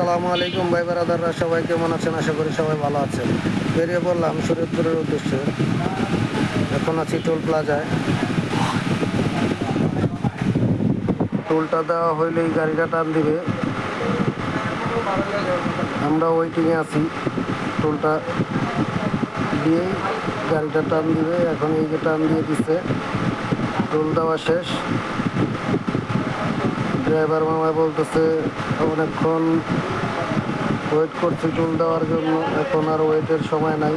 আসসালামু আলাইকুম, ভাই বারাদাররা, সবাই কেমন আছেন? আশা করি সবাই ভালো আছেন। বেরিয়ে পড়লাম শরীয়তপুরের উদ্দেশ্যে। এখন আছি টোল প্লাজায়। টোলটা দেওয়া হইলেই গাড়িটা টান দিবে। আমরা ওয়েটিংয়ে আছি। টোলটা দিয়েই গাড়িটা টান দিবে। এখন এই যে টান দিয়ে দিচ্ছে। টোল দেওয়া শেষ। ড্রাইভার মামা বলতেছে অনেকক্ষণ ওয়েট করছি টুল দেওয়ার জন্য, এখন আর ওয়েটের সময় নাই।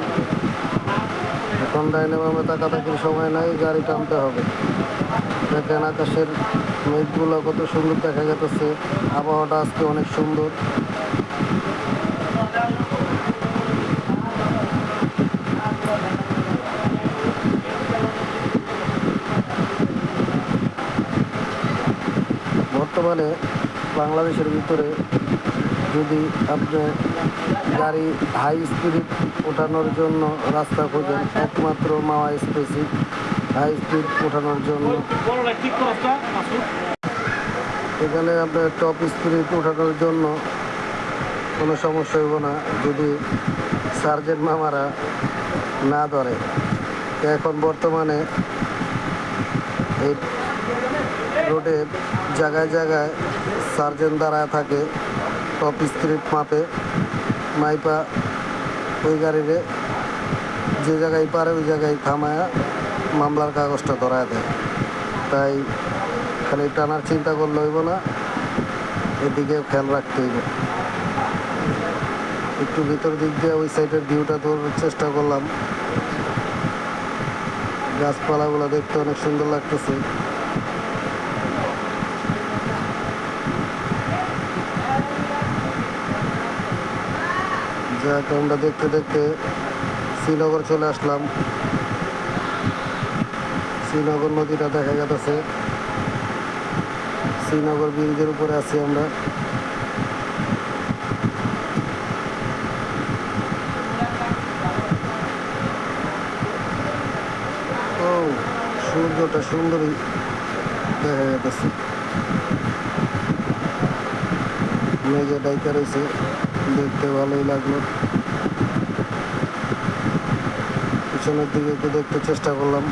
এখন ডাইনে মামে তাকাতাকির সময় নাই, গাড়ি টানতে হবে। দেখেন আকাশের মেঘগুলো কত সুন্দর দেখা যেতেছে আবহাওয়াটা আজকে অনেক সুন্দর। বর্তমানে বাংলাদেশের ভিতরে যদি আপনি গাড়ি হাই স্পিড ওঠানোর জন্য রাস্তা খোঁজেন, একমাত্র মাওয়া স্পেসিক হাই স্পিড ওঠানোর জন্য। এখানে আপনার টপ স্পিড ওঠানোর জন্য কোনো সমস্যা হইব না, যদি সার্জেন্ট মামারা না ধরে। এখন বর্তমানে এই রোডে জায়গায় জায়গায় সার্জেন দাঁড়ায় থাকে, টপ স্পিড মাপে, মাইপা ওই গাড়িরে, যে জায়গায় পারে ওই জায়গায় থামায়া মামলার কাগজটা ধরায় দেয়। তাই খালি টানার চিন্তা করলে হইব না, এদিকে খেয়াল রাখতে হইব। একটু ভিতর দিক দিয়ে ওই সাইডের ভিউটা তোর চেষ্টা করলাম। গাছপালাগুলো দেখতে অনেক সুন্দর লাগতেছে। যাক আমরা দেখতে দেখতে শ্রীনগর চলে আসলাম। শ্রীনগর নদীটা দেখা গেছে। শ্রীনগর ব্রিজের উপরে আছি আমরা। সূর্যটা সুন্দরই দেখা যাচ্ছে মেঘে ডাইকা রয়েছে। দেখতে ভালোই লাগল। পিছনের দিকে একটু দেখতে চেষ্টা করলাম।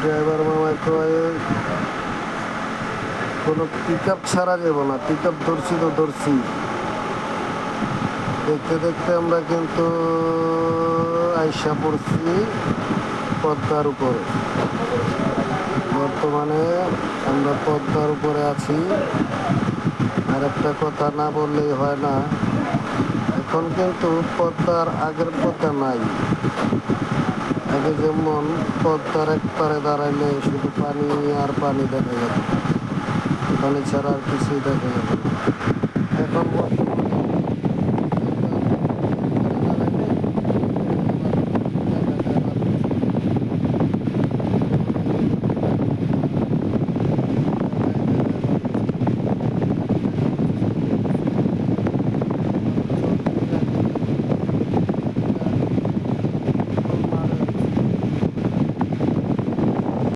ড্রাইভার মামা কয় কোনো পিক আপ ছাড়া যাব না পিক আপ ধরছি তো ধরছি। দেখতে দেখতে আমরা কিন্তু আইসা পড়ছি পদ্মার উপরে। বর্তমানে আমরা পদ্মার উপরে আছি। আর একটা কথা না বললেই হয় না। এখন কিন্তু পদ্মার আগের পদ্মা নাই। আগে যেমন পদ্মার এক পারে দাঁড়াইলে শুধু পানি আর পানি দেখা যেত পানি ছাড়া আর কিছুই দেখা যেত এখন